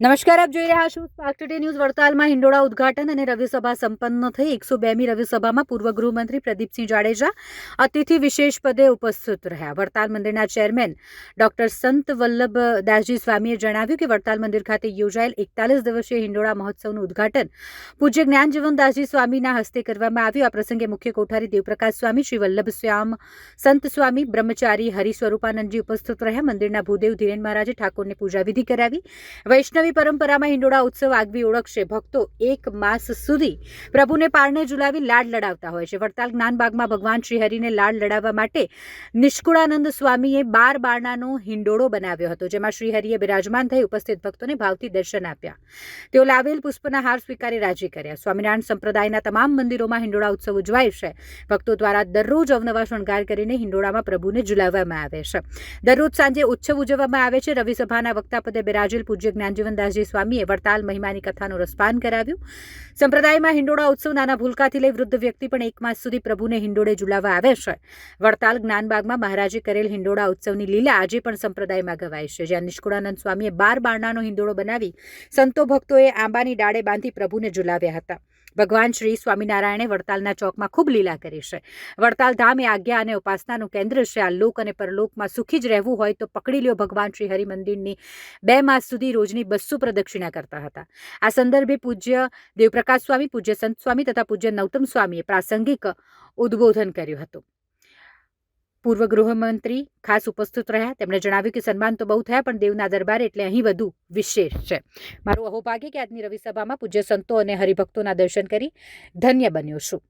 નમસ્કાર, આપ જોઈ રહ્યા છો સ્પાર્ક ટુડે ન્યૂઝ વડતાલમાં હિંડોળા ઉદ્ઘાટન અને રવિસભા સંપન્ન થઈ. એકસો બેમી રવિસભામાં પૂર્વ ગૃહમંત્રી પ્રદીપસિંહ જાડેજા અતિથિ વિશેષ પદે ઉપસ્થિત રહ્યા. વડતાલ મંદિરના ચેરમેન ડોક્ટર સંત વલ્લભ દાસજી સ્વામીએ જણાવ્યું કે વડતાલ મંદિર ખાતે યોજાયેલ એકતાલીસ દિવસીય હિંડોળા મહોત્સવનું ઉદ્ઘાટન પૂજ્ય જ્ઞાનજીવન દાસજી સ્વામીના હસ્તે કરવામાં આવ્યું. આ પ્રસંગે મુખ્ય કોઠારી દેવપ્રકાશ સ્વામી, શ્રી વલ્લભ શ્યામ સંત સ્વામી, બ્રહ્મચારી હરિસ્વરૂપાનંદજી ઉપસ્થિત રહ્યા. મંદિરના ભૂદેવ ધીરેન મહારાજે ઠાકોરને પૂજાવિધિ કરાવી. વૈષ્ણવી પરંપરામાં હિંડોળા ઉત્સવ આગવી ઓળખશે. ભક્તો એક માસ સુધી પ્રભુને પારણે ઝુલાવી લાડ લડાવતા હોય છે. વડતાલ જ્ઞાનબાગમાં ભગવાન શ્રીહરિને લાડ લડાવવા માટે નિષ્કુળાનંદ સ્વામીએ બાર બારણાનો હિંડોળો બનાવ્યો હતો, જેમાં શ્રીહરિએ બિરાજમાન થઈ ઉપસ્થિત ભક્તોને ભાવથી દર્શન આપ્યા. તેઓ લાવેલ પુષ્પના હાર સ્વીકારી રાજી કર્યા. સ્વામિનારાયણ સંપ્રદાયના તમામ મંદિરોમાં હિંડોળા ઉત્સવ ઉજવાય છે. ભક્તો દ્વારા દરરોજ અવનવા શણગાર કરીને હિંડોળામાં પ્રભુને ઝુલાવવામાં આવે છે. દરરોજ સાંજે ઉત્સવ ઉજવવામાં આવે છે. રવિસભાના વક્તા પદે બિરાજેલ પૂજ્ય જ્ઞાનજીવનદાસજી સ્વામીએ વડતાલ મહિમાની કથાનું રસપાન કરાવ્યું. સંપ્રદાયમાં હિંડોળા ઉત્સવ નાના ભૂલકાથી લઈ વૃદ્ધ વ્યક્તિ પણ એક માસ સુધી પ્રભુને હિંડોળે ઝુલાવવા આવે છે. વડતાલ જ્ઞાનબાગમાં મહારાજે કરેલ હિંડોળા ઉત્સવની લીલા આજે પણ સંપ્રદાયમાં ગવાય છે. જ્યાં નિષ્કુળાનંદ સ્વામીએ બાર બારણાનો હિંડોળો બનાવી સંતો ભક્તોએ આંબાની ડાળે બાંધી પ્રભુને ઝુલાવ્યા હતા. ભગવાન શ્રી સ્વામિનારાયણે વડતાલના ચોકમાં ખૂબ લીલા કરી છે. વડતાલ ધામ એ આજ્ઞા અને ઉપાસનાનું કેન્દ્ર છે. આ લોક અને પરલોકમાં સુખી જ રહેવું હોય તો પકડી લ્યો ભગવાન શ્રી હરિમંદિરની બે માસ સુધી રોજની બસો પ્રદક્ષિણા કરતા હતા. આ સંદર્ભે પૂજ્ય દેવપ્રકાશ સ્વામી, પૂજ્ય સંત સ્વામી તથા પૂજ્ય નૌતમ સ્વામીએ પ્રાસંગિક ઉદ્બોધન કર્યું હતું. પૂર્વ ગૃહમંત્રી ખાસ ઉપસ્થિત રહ્યા. તેમણે જણાવ્યું કે સન્માન તો બહુ થયા, પણ દેવના દરબાર એટલે અહીં વધુ વિશેષ છે. મારું અહોભાગ્ય કે આજની રવિસભામાં પૂજ્ય સંતો અને હરિભક્તોના દર્શન કરી ધન્ય બન્યો છું.